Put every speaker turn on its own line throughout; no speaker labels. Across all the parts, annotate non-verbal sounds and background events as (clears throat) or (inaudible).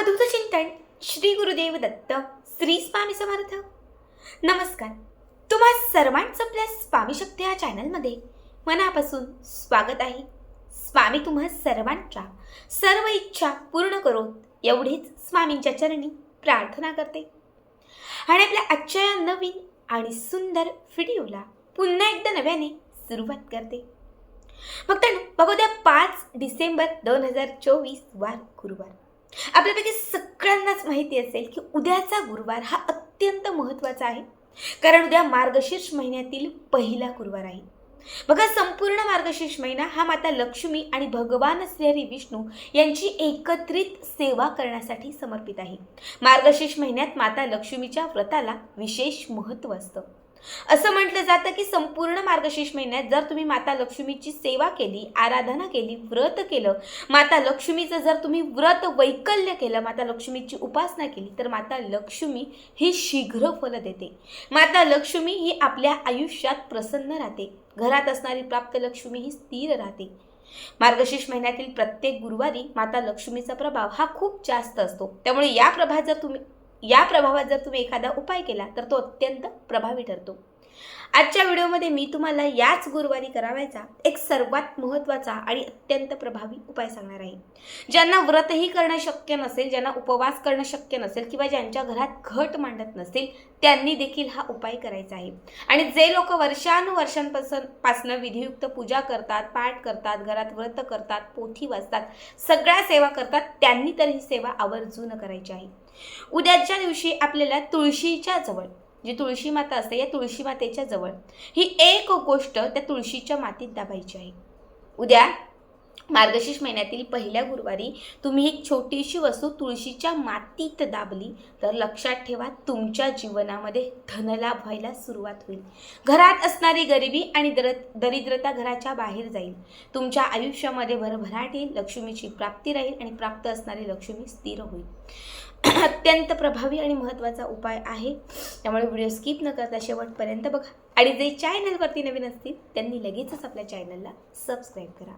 अवधूत चिंतन श्री गुरुदेव दत्त श्री स्वामी समर्थ. नमस्कार. तुम्हा सर्वांचं आपल्या स्वामी शक्ती या चॅनलमध्ये मनापासून स्वागत आहे. स्वामी तुम्हा सर्वांच्या सर्व इच्छा पूर्ण करोत एवढीच स्वामींच्या चरणी प्रार्थना करते. आणि आपल्या आजच्या या नवीन आणि सुंदर व्हिडिओला पुन्हा एकदा नव्याने सुरुवात करते. फक्त बघू द्या पाच डिसेंबर दोन हजार चोवीस वार गुरुवार. आपल्यापैकी सगळ्यांनाच माहिती असेल की उद्याचा गुरुवार हा अत्यंत महत्त्वाचा आहे. कारण उद्या मार्गशीर्ष महिन्यातील पहिला गुरुवार आहे. बघा संपूर्ण मार्गशीर्ष महिना हा माता लक्ष्मी आणि भगवान श्रीहरी विष्णू यांची एकत्रित सेवा करण्यासाठी समर्पित आहे. मार्गशीर्ष महिन्यात माता लक्ष्मीच्या व्रताला विशेष महत्त्व असतं. असं म्हटलं जातं की संपूर्ण मार्गशीर्ष महिन्यात जर तुम्ही माता लक्ष्मीची सेवा केली आराधना केली व्रत केलं माता लक्ष्मीचं जर तुम्ही व्रत वैकल्य केलं माता लक्ष्मीची उपासना केली तर माता लक्ष्मी ही शीघ्र फल देते. माता लक्ष्मी ही आपल्या आयुष्यात प्रसन्न राहते. घरात असणारी प्राप्त लक्ष्मी ही स्थिर राहते. मार्गशीर्ष महिन्यातील प्रत्येक गुरुवारी माता लक्ष्मीचा प्रभाव हा खूप जास्त असतो. त्यामुळे या प्रभात जर तुम्ही या प्रभावात जर तुम्ही एखादा उपाय केला तर तो अत्यंत प्रभावी ठरतो. आजच्या व्हिडिओमध्ये मी तुम्हाला याच गुरुवारी करावायचा एक सर्वात महत्त्वाचा आणि अत्यंत प्रभावी उपाय सांगणार आहे. ज्यांना व्रतही करणं शक्य नसेल ज्यांना उपवास करणं शक्य नसेल किंवा ज्यांच्या घरात घट मांडत नसेल त्यांनी देखील हा उपाय करायचा आहे. आणि जे लोक वर्षानुवर्षांपासून पासनं विधियुक्त पूजा करतात पाठ करतात घरात व्रत करतात पोथी वाचतात सगळ्या सेवा करतात त्यांनी तर ही सेवा आवर्जून करायची आहे. उद्याच्या दिवशी आपल्याला तुळशीच्या जवळ जी तुळशी माता असते या तुळशी मातेच्या जवळ ही एक गोष्ट त्या तुळशीच्या मातीत दाबायची आहे. उद्या मार्गशीर्ष महिन्यातील पहिल्या गुरुवारी तुम्ही एक छोटीशी वस्तू तुळशीच्या मातीत दाबली तर लक्षात ठेवा तुमच्या जीवनामध्ये धनलाभ व्हायला सुरुवात होईल. घरात असणारी गरिबी आणि दर दरिद्रता घराच्या बाहेर जाईल. तुमच्या आयुष्यामध्ये भरभराट येईल लक्ष्मीची प्राप्ती राहील आणि प्राप्त असणारी लक्ष्मी स्थिर होईल. (clears throat) अत्यंत प्रभावी आणि महत्त्वाचा उपाय आहे. त्यामुळे व्हिडिओ स्किप न करता शेवटपर्यंत बघा. आणि जे चॅनलवरती नवीन असतील त्यांनी लगेचच आपल्या चॅनलला सबस्क्राईब करा.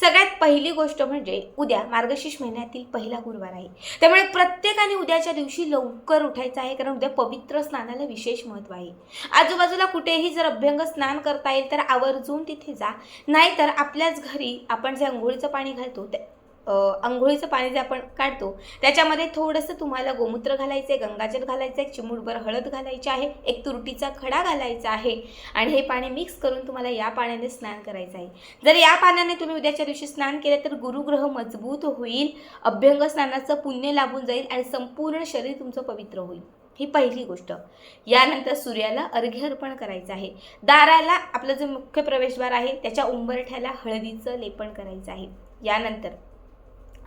सगळ्यात पहिली गोष्ट म्हणजे उद्या मार्गशीर्ष महिन्यातील पहिला गुरुवार आहे. त्यामुळे प्रत्येकाने उद्याच्या दिवशी लवकर उठायचं आहे कारण उद्या पवित्र स्नानाला विशेष महत्त्व आहे. आजूबाजूला कुठेही जर अभ्यंग स्नान करता येईल तर आवर्जून तिथे जा. नाहीतर आपल्याच घरी आपण जे अंघोळीचं पाणी घालतो ते आंघोळीचं पाणी जे आपण काढतो त्याच्यामध्ये थोडंसं तुम्हाला गोमूत्र घालायचं आहे गंगाजल घालायचं आहे चिमूटभर हळद घालायची आहे एक तुरटीचा खडा घालायचा आहे आणि हे पाणी मिक्स करून तुम्हाला या पाण्याने स्नान करायचं आहे. जर या पाण्याने तुम्ही उद्याच्या दिवशी स्नान केले तर गुरुग्रह मजबूत होईल अभ्यंग स्नानाचं पुण्य लाभून जाईल आणि संपूर्ण शरीर तुमचं पवित्र होईल. ही पहिली गोष्ट. यानंतर सूर्याला अर्घ्य अर्पण करायचं आहे. दाराला आपलं जे मुख्य प्रवेशद्वार आहे त्याच्या उंबरठ्याला हळदीचं लेपन करायचं आहे. यानंतर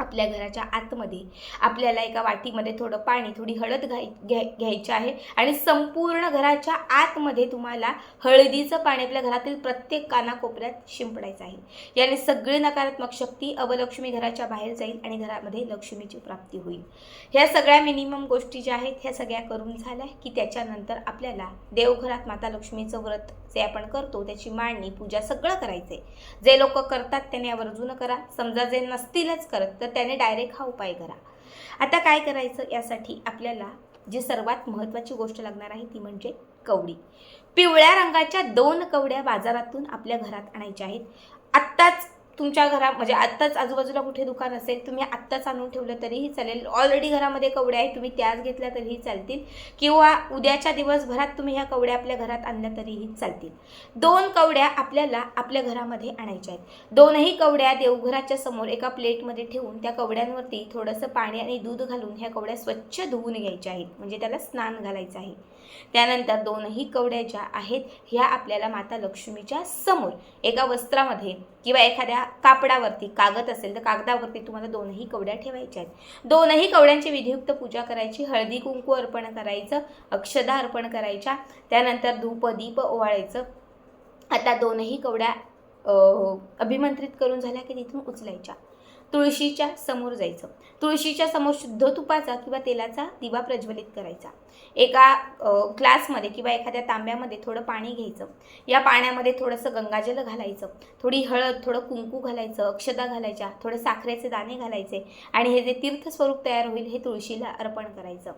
आपल्या घराच्या आतमध्ये. आपल्याला एका वाटीमध्ये थोडं पाणी थोडी हळद घाय घ्याय घ्यायची आहे आणि संपूर्ण घराच्या आतमध्ये तुम्हाला हळदीचं पाणी आपल्या घरातील प्रत्येक कानाकोपऱ्यात शिंपडायचं आहे. याने सगळी नकारात्मक शक्ती अवलक्ष्मी घराच्या बाहेर जाईल आणि घरामध्ये लक्ष्मीची प्राप्ती होईल. ह्या सगळ्या मिनिमम गोष्टी ज्या आहेत ह्या सगळ्या करून झाल्या की त्याच्यानंतर आपल्याला देवघरात माता लक्ष्मीचं व्रत जे आपण करतो त्याची मांडणी पूजा सगळं करायचं आहे जे लोक करतात त्याने आवर्जून करा. समजा जे नसतीलच करत तर त्याने डायरेक्ट हा उपाय करा. आता काय करायचं? यासाठी आपल्याला जी सर्वात महत्त्वाची गोष्ट लागणार आहे ती म्हणजे कवडी. पिवळ्या रंगाच्या दोन कवड्या बाजारातून आपल्या घरात आणायच्या आहेत. आत्ताच तुमच्या घरा म्हणजे आत्ताच आजूबाजूला कुठे दुकान असेल तुम्ही आत्ताच आणून ठेवलं तरीही चालेल. ऑलरेडी घरामध्ये कवड्या आहेत तुम्ही त्याच घेतल्या तरीही चालतील. किंवा उद्याच्या दिवसभरात तुम्ही ह्या कवड्या आपल्या घरात आणल्या तरीही चालतील. दोन कवड्या आपल्याला आपल्या घरामध्ये आणायच्या आहेत. दोनही कवड्या देवघराच्या समोर एका प्लेटमध्ये ठेवून त्या कवड्यांवरती थोडंसं पाणी आणि दूध घालून ह्या कवड्या स्वच्छ धुवून घ्यायच्या आहेत. म्हणजे त्याला स्नान घालायचं आहे. त्यानंतर दोनही कवड्या ज्या आहेत ह्या आपल्याला माता लक्ष्मीच्या समोर एका वस्त्रामध्ये किंवा एखाद्या कापडावरती कागद असेल तर कागदावरती तुम्हाला दोनही कवड्या ठेवायच्या आहेत. दोनही कवड्यांची विधियुक्त पूजा करायची हळदी कुंकू अर्पण करायचं अक्षदा अर्पण करायच्या त्यानंतर धूप दीप ओवाळायचं. आता दोनही कवड्या अभिमंत्रित करून झाल्या की तिथून उचलायच्या. तुळशीच्या समोर जायचं. तुळशीच्या समोर शुद्ध तुपाचा किंवा तेलाचा दिवा प्रज्वलित करायचा. एका ग्लासमध्ये किंवा एखाद्या तांब्यामध्ये थोडं पाणी घ्यायचं. या पाण्यामध्ये थोडंसं गंगाजल घालायचं. थोडी हळद थोडं कुंकू घालायचं अक्षदा घालायच्या थोडे साखरेचे दाणे घालायचे आणि हे जे तीर्थस्वरूप तयार होईल हे तुळशीला अर्पण करायचं.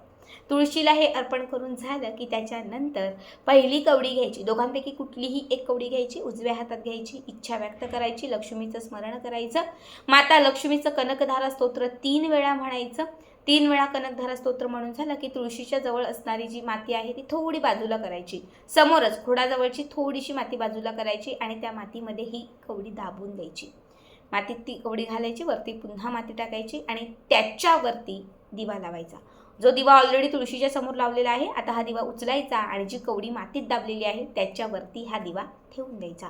तुळशीला हे अर्पण करून झालं की त्याच्यानंतर पहिली कवडी घ्यायची. दोघांपैकी कुठलीही एक कवडी घ्यायची उजव्या हातात घ्यायची इच्छा व्यक्त करायची लक्ष्मीचं स्मरण करायचं. माता लक्ष्मीचं कनकधारा स्तोत्र तीन वेळा म्हणायचं. तीन वेळा कनकधारा स्तोत्र म्हणून झालं की तुळशीच्या जवळ असणारी जी माती आहे ती थोडी बाजूला करायची. समोरच खोडाजवळची थोडीशी माती बाजूला करायची आणि त्या मातीमध्ये ही कवडी दाबून द्यायची. मातीत ती कवडी घालायची वरती पुन्हा माती टाकायची आणि त्याच्यावरती दिवा लावायचा. जो दिवा ऑलरेडी तुळशीच्या समोर लावलेला आहे आता हा दिवा उचलायचा आणि जी कवडी मातीत दाबलेली आहे त्याच्यावरती हा दिवा ठेवून द्यायचा.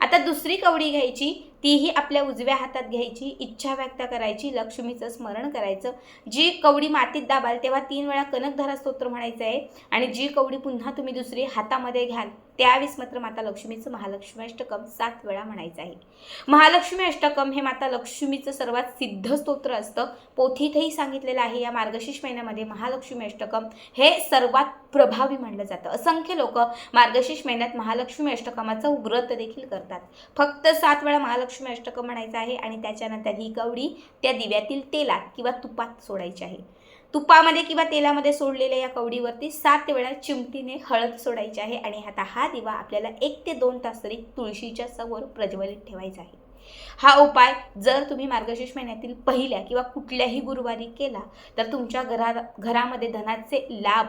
आता दुसरी कवडी घ्यायची तीही आपल्या उजव्या हातात घ्यायची इच्छा व्यक्त करायची लक्ष्मीचं स्मरण करायचं. जी कवडी मातीत दाबाल तेव्हा तीन वेळा कनकधारा स्तोत्र म्हणायचं आहे. आणि जी कवडी पुन्हा तुम्ही दुसरी हातामध्ये घ्याल त्यावेळेस मात्र माता लक्ष्मीचं महालक्ष्मी अष्टकम सात वेळा म्हणायचं आहे. महालक्ष्मी अष्टकम हे माता लक्ष्मीचं सर्वात सिद्ध स्तोत्र असतं. पोथीतही सांगितलेलं आहे या मार्गशीर्ष महिन्यामध्ये महालक्ष्मी अष्टकम हे सर्वात प्रभावी म्हणलं जातं. असंख्य लोक मार्गशीर्ष महिन्यात महालक्ष्मी अष्टकमाचं व्रत देखील करतात. फक्त सात वेळा महालक्ष्मी अष्टकम म्हणायचं आहे आणि त्याच्यानंतर ही कवडी त्या दिव्यातील तेलात किंवा तुपात सोडायची आहे. तुपामध्ये किंवा तेलामध्ये सोडलेल्या या कवडीवरती सात वेळा चिमटीने हळद सोडायची आहे आणि आता हा दिवा आपल्याला एक ते दोन तास तरी तुळशीच्या समोर प्रज्वलित ठेवायचा आहे. हा उपाय जर तुम्ही मार्गशीर्ष महिन्यातील पहिल्या किंवा कुठल्याही गुरुवारी केला तर तुमच्या घरा घरामध्ये धनाचे लाभ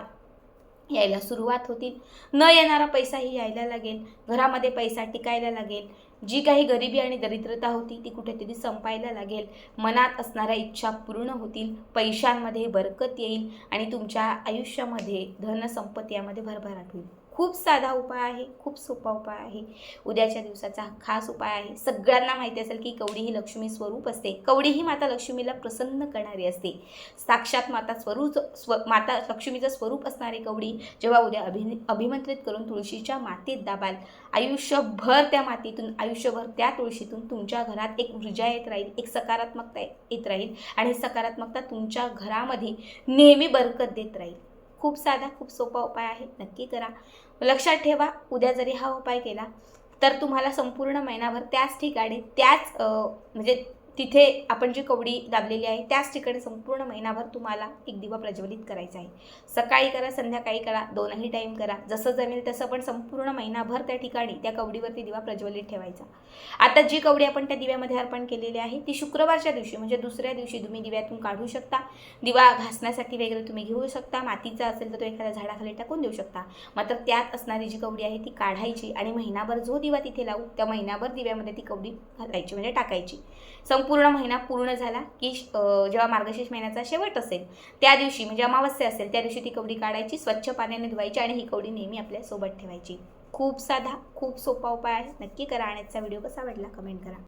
यायला सुरुवात होतील न येणारा पैसाही यायला लागेल. घरामध्ये पैसा टिकायला लागेल. जी काही गरिबी आणि दरिद्रता होती ती कुठेतरी संपायला लागेल. मनात असणाऱ्या इच्छा पूर्ण होतील. पैशांमध्ये बरकत येईल आणि तुमच्या आयुष्यामध्ये धनसंपत्ती यामध्ये भरभराट होईल. खूप साधा उपाय आहे खूप सोपा उपाय आहे. उद्याच्या दिवसाचा खास उपाय आहे. सगळ्यांना माहिती असेल की कवडी ही लक्ष्मी स्वरूप असते. कवडी ही माता लक्ष्मीला प्रसन्न करणारी असते. साक्षात माता स्वरूप स्व माता लक्ष्मीचं स्वरूप असणारी कवडी जेव्हा उद्या अभि अभिमंत्रित करून तुळशीच्या मातीत दाबाल आयुष्यभर त्या मातीतून आयुष्यभर त्या तुळशीतून तुमच्या घरात एक ऊर्जा येत राहील एक सकारात्मकता येत राहील आणि सकारात्मकता तुमच्या घरामध्ये नेहमी बरकत देत राहील. खूप साधा खूप सोपा उपाय आहे. नक्की करा. लक्षात ठेवा उद्या जरी हा उपाय केला तर तुम्हाला संपूर्ण महिनाभर त्याच ठिकाणी त्याच म्हणजे तिथे आपण जी कवडी दाबलेली आहे त्याच ठिकाणी संपूर्ण महिनाभर तुम्हाला एक दिवा प्रज्वलित करायचा आहे. सकाळी करा संध्याकाळी करा दोनही टाईम करा. जसं जमेल तसं पण संपूर्ण महिनाभर त्या ठिकाणी त्या कवडीवरती दिवा प्रज्वलित ठेवायचा. आता जी कवडी आपण त्या दिव्यामध्ये अर्पण केलेली आहे ती शुक्रवारच्या दिवशी म्हणजे दुसऱ्या दिवशी तुम्ही दिव्यातून काढू शकता. दिवा घासण्यासाठी वगैरे तुम्ही घेऊ शकता. मातीचा असेल तर तो एखाद्या झाडाखाली टाकून देऊ शकता. मात्र त्यात असणारी जी कवडी आहे ती काढायची आणि महिनाभर जो दिवा तिथे लावू त्या महिनाभर दिव्यामध्ये ती कवडी घालायची म्हणजे टाकायची. पूर्ण महिना पूर्ण झाला की जेव्हा मार्गशीर्ष महिन्याचा शेवट असेल त्या दिवशी म्हणजे अमावस्या असेल त्या दिवशी ती कवडी काढायची स्वच्छ पाण्याने धुवायची आणि ही कवडी नेहमी आपल्यासोबत ठेवायची. खूप साधा खूप सोपा उपाय आहे. नक्की करा आणि आजचा व्हिडिओ कसा वाटला कमेंट करा.